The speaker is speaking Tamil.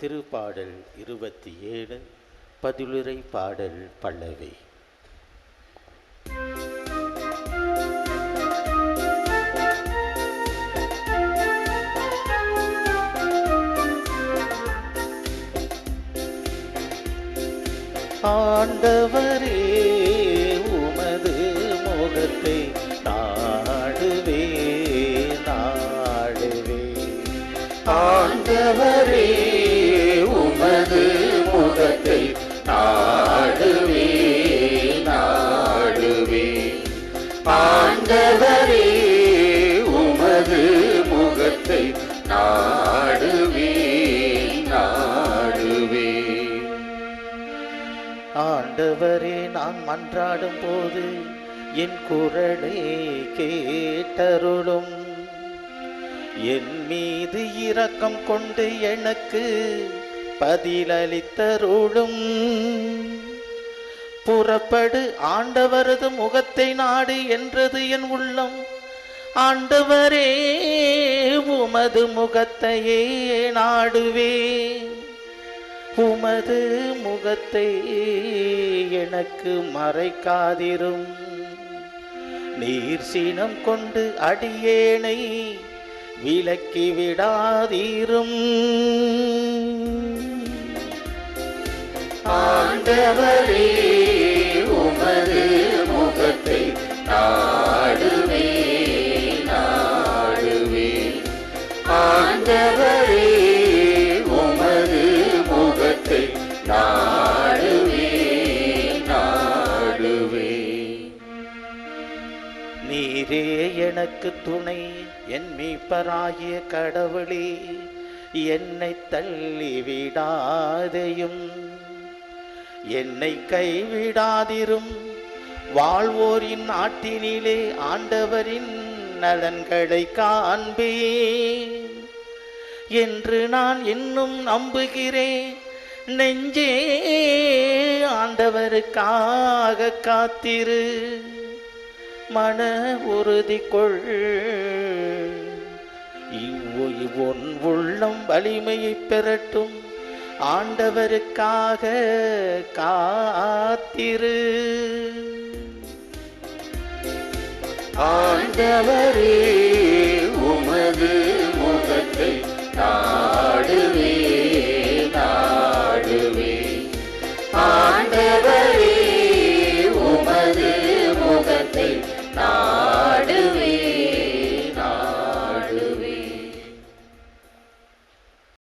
திருப்பாடல் இருபத்தி ஏழு பதிலுரை பாடல் பல்லவி. ஆண்டவரே உமது முகத்தை நாடுவே நாடுவே. ஆண்டவரே ஆண்டவரே நான் மன்றாடும் போது என் குரலை கேட்டருளும். என் மீது இரக்கம் கொண்டு எனக்கு பதிலளித்தருளும். புறப்படு ஆண்டவரது முகத்தை நாடு என்றது என் உள்ளம். ஆண்டவரே உமது முகத்தையே நாடுவே உமது முகத்தை எனக்கு மறைக்காதிரும். நீர் சீனம் கொண்டு அடியேனை விலக்கி விடாதீரும். ஆண்டவரே உமது முகத்தை நாடுவே நாடுவே ஆண்டவர் நீரே எனக்கு துணை என் மீப்பராகிய கடவுளே என்னை தள்ளி விடாதையும். என்னை கைவிடாதிரும் வாழ்வோரின் நாட்டினிலே ஆண்டவரின் நலன்களை காண்பேன் என்று நான் இன்னும் நம்புகிறேன் நெஞ்சே ஆண்டவருக்காக காத்திரு. மன உறுதி கொள் இவ்வொன் உள்ளம் வலிமையை பெறட்டும். ஆண்டவருக்காக காத்திரு. ஆண்டவரே உமது